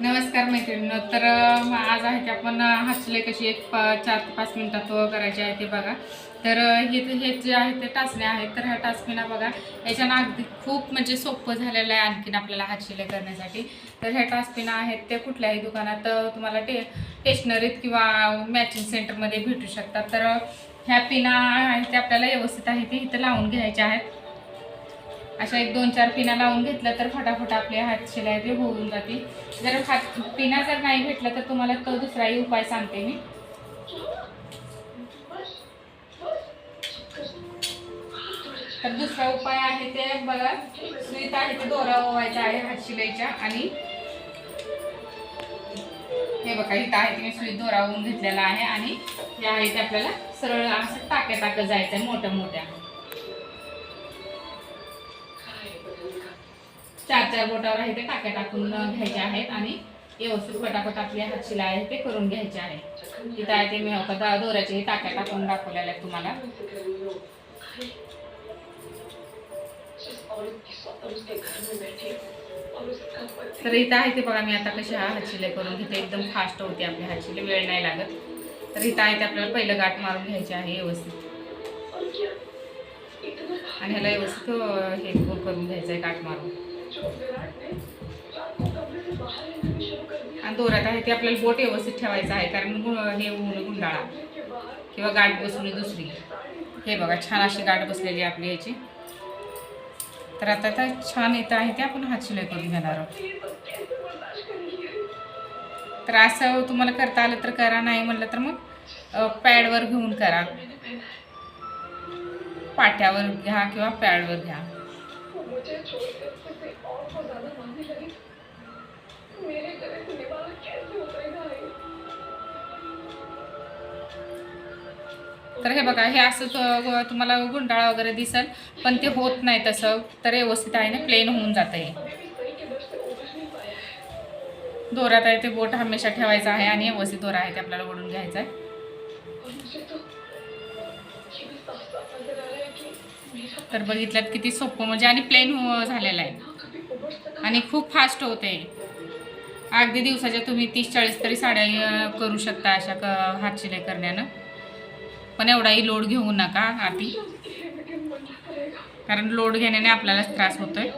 नमस्कार मैत्रिणींनो तर आज आहे की आपण अं, कशी एक पा चार ते पाच मिनटात करायची आहे ते बघा. तर हे हे जे आहे ते टाचण्या आहेत तर ह्या टाचणीला बघा याच्यानं अगदी खूप म्हणजे सोपं झालेलं आहे आणखीन आपल्याला हातशिलाई करण्यासाठी. तर ह्या टाचपिना आहेत ते कुठल्याही दुकानात तुम्हाला टे स्टेशनरीत किंवा मॅचिंग सेंटरमध्ये भेटू शकतात. तर ह्या पिना आहेत ते आपल्याला व्यवस्थित आहे ते इथं लावून घ्यायच्या आहेत. अशा एक दोन चार पिना लावून घेतलं तर फटाफट आपले हात शिलाई ते होऊन जातील. जर हात पिना जर नाही भेटला तर तुम्हाला तो दुसराही उपाय सांगते मी. तर दुसरा उपाय आहे ते बघा सुईत आहे ते दोरा ओवायचा आहे हात शिलाईच्या आणि हे बघा इथं आहे ते मी सुईत दोरा ओवून घेतलेला आहे आणि हे आहे ते आपल्याला सरळ असं टाक्या टाकत जायचं आहे मोठ्या मोठ्या चार चार बोटावर आहे ते टाक्या टाकून घ्यायचे आहेत आणि व्यवस्थित फटाफट आपली हात शिलाई आहे ते करून घ्यायचे आहे. तिथं आहे ते मी हो का दोऱ्याचे टाक्या टाकून दाखवलेल्या आहेत तुम्हाला. तर इथं आहे ते बघा मी आता कशी हा हात करून घेते. एकदम फास्ट होते आपली हात वेळ नाही लागत. तर इथं आहे ते आपल्याला पहिलं गाठ मारून घ्यायचे आहे व्यवस्थित. आणि ह्याला व्यवस्थित हे करून घ्यायचं आहे गाठ मारून. आणि दोऱ्यात आहे ते आपल्याला बोट व्यवस्थित ठेवायचं आहे कारण हे होऊन गुंडाळा. किंवा गाठ बसवली दुसरी. हे बघा छान अशी गाठ बसलेली आहे आपली याची. तर आता तर छान येतं आहे ते आपण हात शिलाई करून घेणार आहोत. तर असं तुम्हाला करता आलं तर करा नाही म्हटलं तर मग पॅडवर घेऊन करा. पाट्यावर घ्या किंवा पॅडवर घ्या. मुझे छोड़कर किसी और को ज्यादा मानने लगी। मेरे गले से निवाला कैसे उतरेगा ये? तर हे बघा हे असं तुम्हाला गुंडाळा वगैरे दिसल पण ते होत नाही तसं. तर व्यवस्थित आहे ना प्लेन होऊन जातं हे हमें भी सही के दर से उतर नहीं पाया। है दोऱ्यात आहे ते बोट हमेशा ठेवायचं आहे आणि व्यवस्थित दोरा आहे ते आपल्याला ओढून घ्यायचा आहे. तर बघितल्यात किती सोपं म्हणजे आणि प्लेन झालेलं आहे. आणि खूप फास्ट होते. अगदी दिवसाच्या तुम्ही तीस चाळीस तरी साड्या करू शकता अशा क हात शिलाई करण्यानं. पण एवढाही लोड घेऊ नका आधी. कारण लोड घेण्याने आपल्यालाच त्रास होतोय.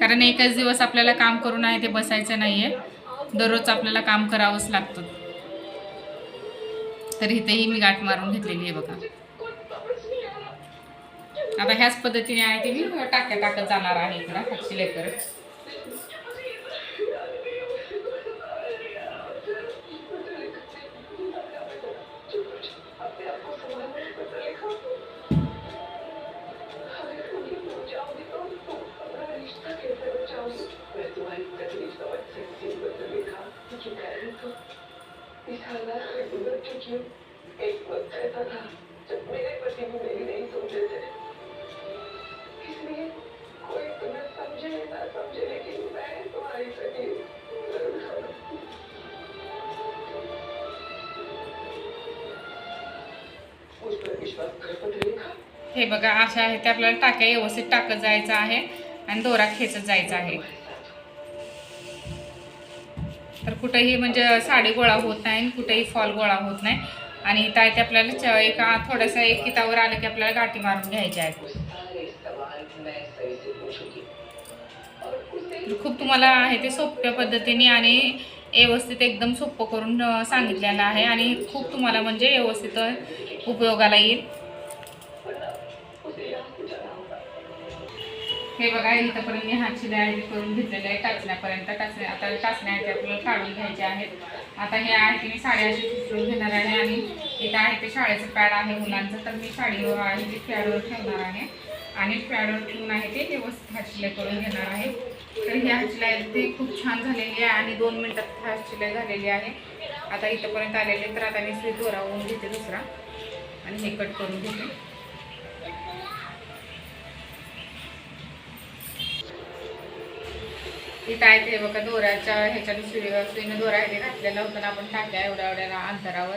कारण एकच दिवस आपल्याला काम करून आहे ते बसायचं नाहीये. दररोज आपल्याला काम करावंच लागतं. तर इथेही मी गाठ मारून घेतलेली आहे बघा. आता ह्याच पद्धतीने आहे ते मी टाक्या टाकत जाणार आहे इकडं हात शिलाई करत एक वक्त था जब मेरे पति भी मेरी नहीं समझे थे हे बघा अशा आहे ते आपल्याला टाक्या व्यवस्थित टाकत जायचं आहे आणि दोरा खेचत जायचा आहे. तर कुठेही म्हणजे साडी गोळा होत नाही आणि कुठेही फॉल गोळा होत नाही. आणि इथं आहे ते आपल्याला च- एका थोडंसं एक कितावर आलं की आपल्याला गाठी मारून घ्यायची आहेत. खूप तुम्हाला आहे ते सोप्या पद्धतीने आणि व्यवस्थित एकदम सोपं करून सांगितलेलं आहे आणि खूप तुम्हाला म्हणजे व्यवस्थित उपयोगाला येईल. हे बघा इथंपर्यंत मी हात शिलाई करून घेतलेली आहे टाचण्यापर्यंत टाचण्या आता टाचण्या आहेत आपल्याला काढून घ्यायचे आहेत. आता हे आहे की मी साड्या अशी सुचवून घेणार आहे आणि इथं आहे ते शाळेचं पॅड आहे मुलांचं तर मी साडीवर आहे ते पॅडवर ठेवणार आहे. आणि पॅडवर ठेवून आहे ते व्यवस्थित हातशिलाई करून घेणार आहे. तर ही हात ते खूप छान झालेली आहे आणि दोन मिनटात हातशिलाई झालेली आहे. आता इथंपर्यंत आलेले तर आता मी सुई दोरा होऊन घेते दुसरा. आणि हे कट करून घेते. इथं आहे ते बघा दोऱ्याच्या ह्याच्याने सुई सुईनं दोरा आहे ते घातलेला होता ना आपण टाक्या एवढ्या एवढ्या अंतरावर.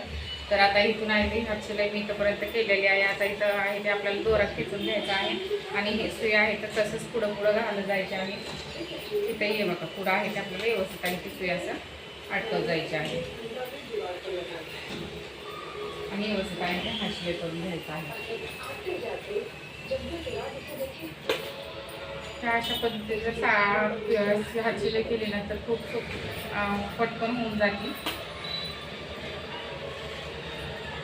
तर आता इथून आहे ते हात शिलाई मी इथंपर्यंत केलेली आहे. आता इथं आहे ते आपल्याला दोरा खेचून घ्यायचा आहे. आणि हे सुई आहे तर तसंच पुढं पुढं घालत जायचे आहे तिथे ये बघा पुढं आहे ते आपल्याला व्यवस्थित आहे ती सुई असं अटकत जायची आहे. आणि व्यवस्थित आहे ते हात करून घ्यायचं आहे. ह्या अशा पद्धतीचं सा हात केली ना तर खूप खूप पटकन होऊन जाते.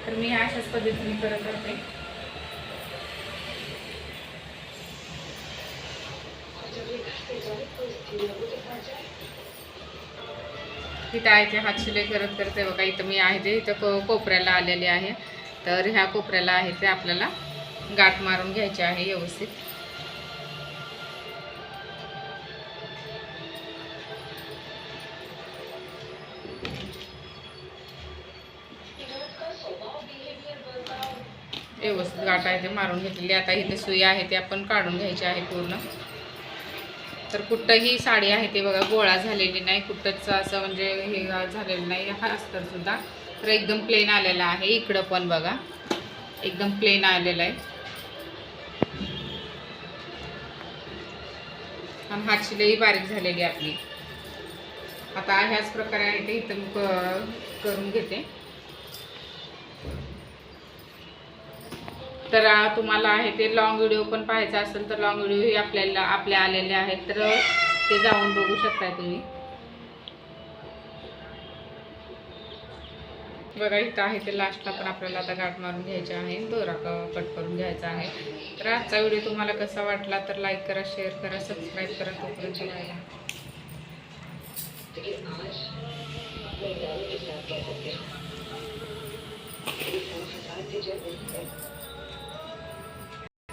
तर मी अशाच पद्धतीने करत राहते. तिथं आहे ते हात शिलाई करत करते बघा इथं मी आहे ते इथं को कोपऱ्याला आलेले आहे. तर ह्या कोपऱ्याला आहे ते आपल्याला गाठ मारून घ्यायचे आहे व्यवस्थित. व्यवस्थित गाठ आहे ते मारून घेतलेली आता इथे सुई आहे ते आपण काढून घ्यायची आहे पूर्ण. तर कुठंही साडी आहे ते बघा गोळा झालेली नाही. कुठंच असं म्हणजे हे झालेलं नाही. हा सुद्धा. तर एकदम प्लेन आलेला आहे. इकडं पण बघा. एकदम प्लेन आलेला आहे. आणि हातशिलाई बारीक झालेली आपली. आता ह्याच प्रकारे आहे ते इथं क- करून घेते. तर तुम्हाला आहे ते लॉंग व्हिडिओ पण पाहायचा असेल तर लॉंग व्हिडिओही आपल्याला आपल्या आलेले आहेत. तर ते जाऊन बघू शकता तुम्ही. बघा इथं आहे ते लास्टला पण आपल्याला आता गाठ मारून घ्यायचे आहे. दोरा क- कट करून घ्यायचा आहे. तर आजचा व्हिडिओ तुम्हाला कसा वाटला तर लाईक करा शेअर करा सबस्क्राईब करा. तोपर्यंत राहिला